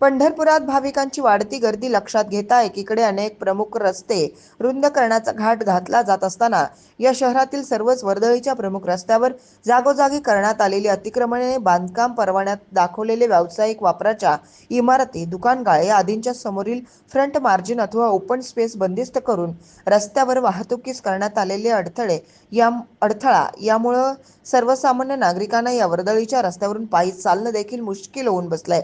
पंढरपुरात भाविकांची वाढती गर्दी लक्षात घेता एकीकडे अनेक प्रमुख रस्ते रुंद करण्याचा घाट घातला जात असताना या शहरातील सर्वच वर्दळीच्या प्रमुख रस्त्यावर जागोजागी करण्यात आलेली अतिक्रमणे बांधकाम परवान्यात दाखवलेले व्यावसायिक वापराच्या इमारती दुकानगाळे आदींच्या समोरील फ्रंट मार्जिन अथवा ओपन स्पेस बंदिस्त करून रस्त्यावर वाहतुकीस करण्यात आलेले अडथळे या अडथळा यामुळं सर्वसामान्य नागरिकांना या वर्दळीच्या रस्त्यावरून पायी चालणं देखील मुश्किल होऊन बसलंय.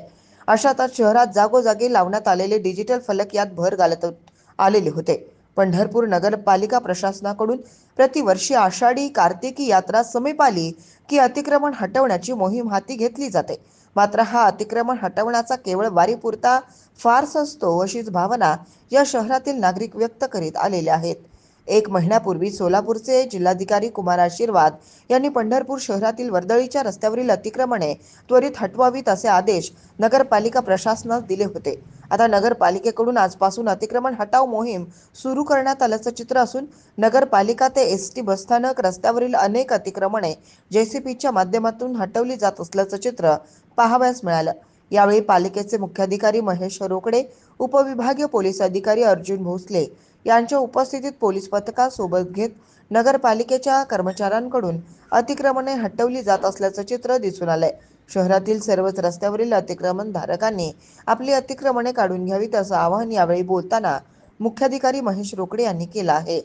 अशातच शहरात जागोजागी लावण्यात आलेले डिजिटल फलक यात भर घालत आलेले होते. पंढरपूर नगरपालिका प्रशासनाकडून प्रतिवर्षी आषाढी कार्तिकी यात्रा समीप आली की अतिक्रमण हटवण्याची मोहीम हाती घेतली जाते. मात्र हा अतिक्रमण हटवण्याचा केवळ वारीपुरता फार्स असतो अशीच भावना या शहरातील नागरिक व्यक्त करीत आलेले आहेत. एक महिन्यापूर्वी सोलापूरचे जिल्हाधिकारी कुमार आशीर्वाद यांनी पंढरपूर शहरातील वर्दळीच्या रस्त्यावरील अतिक्रमणे त्वरित हटवावीत असे आदेश नगरपालिका प्रशासनास दिले होते. आता नगरपालिकेकडून आजपासून अतिक्रमण हटाव मोहीम सुरू करण्यात आल्याचं चित्र असून नगरपालिका ते एस टी बसस्थानक रस्त्यावरील अनेक अतिक्रमणे जेसीपीच्या माध्यमातून हटवली जात असल्याचं चित्र पाहावयास मिळालं. यावेळी पालिकेचे मुख्याधिकारी महेश रोकडे उपविभागीय पोलीस अधिकारी अर्जुन भोसले यांच्या उपस्थितीत पोलीस पथकासोबत घेत नगरपालिकेच्या कर्मचाऱ्यांकडून अतिक्रमणे हटवली जात असल्याचं चित्र दिसून आलंय. शहरातील सर्वच रस्त्यावरील अतिक्रमण धारकांनी आपली अतिक्रमणे काढून घ्यावीत असं आवाहन यावेळी बोलताना मुख्याधिकारी महेश रोकडे यांनी केलं आहे.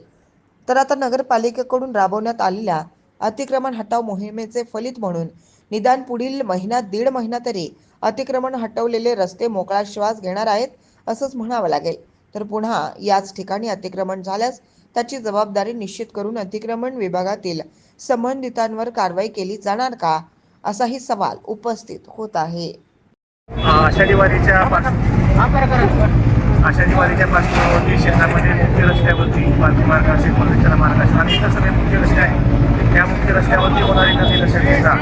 तर आता नगरपालिकेकडून राबवण्यात आलेल्या अतिक्रमण हटाव मोहिमेचे फलित म्हणून. निदान पुढील महिन्यात दीड महिना तरी अतिक्रमण हटवलेले रस्ते मोकळा श्वास घेणार आहेत असंच म्हणावं लागेल. तर पुन्हा याच ठिकाणी अतिक्रमण झाल्यास त्याची जबाबदारी निश्चित करून अतिक्रमण विभागातील संबंधितांवर कारवाई केली जाणार का? असाही सवाल उपस्थित होत आहे. आषाढी वारीच्या आषाढी शहरामध्ये मुख्य रस्त्यावरती पालखी मार्ग असेल पवित्र मार्ग असेल आणि इतर सगळे मुख्य रस्ते आहेत. त्या मुख्य रस्त्यावरती होणारी नदी लक्षात घेता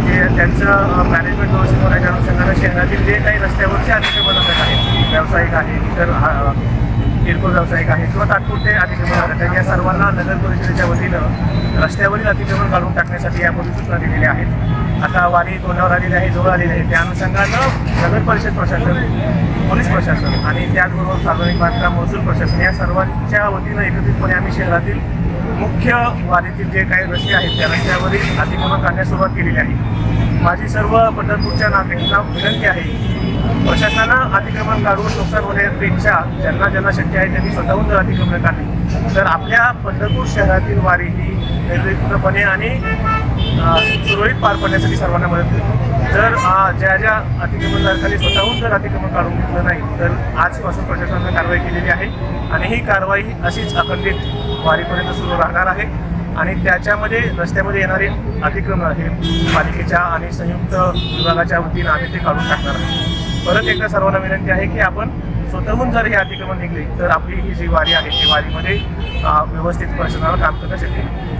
ते त्यांचं मॅनेजमेंट व्यवस्थित होण्याच्या अनुषंगाने शहरातील जे काही रस्त्यावरचे अतिक्रमण होत आहेत व्यावसायिक आहे इतर किरकोळ व्यावसायिक आहे किंवा तात्पुरते अतिक्रमण आहेत या सर्वांना नगर परिषदेच्या वतीनं रस्त्यावरील अतिक्रमण काढून टाकण्यासाठी यापूर्वी सूचना दिलेल्या आहेत. आता वारी तोंडावर आलेली आहे जवळ आलेली आहे. त्या अनुषंगानं नगर परिषद प्रशासन पोलीस प्रशासन आणि त्याचबरोबर सार्वजनिक बांधकाम महसूल प्रशासन या सर्वांच्या वतीनं एकत्रितपणे आम्ही शहरातील मुख्य वारीतील जे काही रस्ते आहेत त्या रस्त्यावरील अतिक्रमण करण्यास सुरुवात केलेली आहे. माझी सर्व पंढरपूरच्या नागरिकांना विनंती आहे प्रशासनानं अतिक्रमण काढून नुकसान होण्यापेक्षा ज्यांना ज्यांना शक्य आहे त्यांनी स्वतःहून जर अतिक्रमण काढली तर आपल्या पंढरपूर शहरातील वारी ही निर्विघ्नपणे आणि सुरळीत पार पडण्यासाठी सर्वांना मदत होईल. जर ज्या ज्या अतिक्रमणधारकांनी स्वतःहून जर अतिक्रमण काढून घेतलं नाही तर आजपासून प्रशासनानं कारवाई केलेली आहे आणि ही कारवाई अशीच अखंडित वारीपर्यंत सुरू राहणार आहे आणि त्याच्यामध्ये रस्त्यामध्ये येणारे अतिक्रमण हे पालिकेच्या आणि संयुक्त विभागाच्या वतीनं आम्ही ते काढून टाकणार आहोत. परत एकदा सर्वांना विनंती आहे की आपण स्वतःहून जर हे अतिक्रमण निघले तर आपली ही जी वारी आहे ती वारीमध्ये व्यवस्थित प्रशासनाला काम करणं शक्य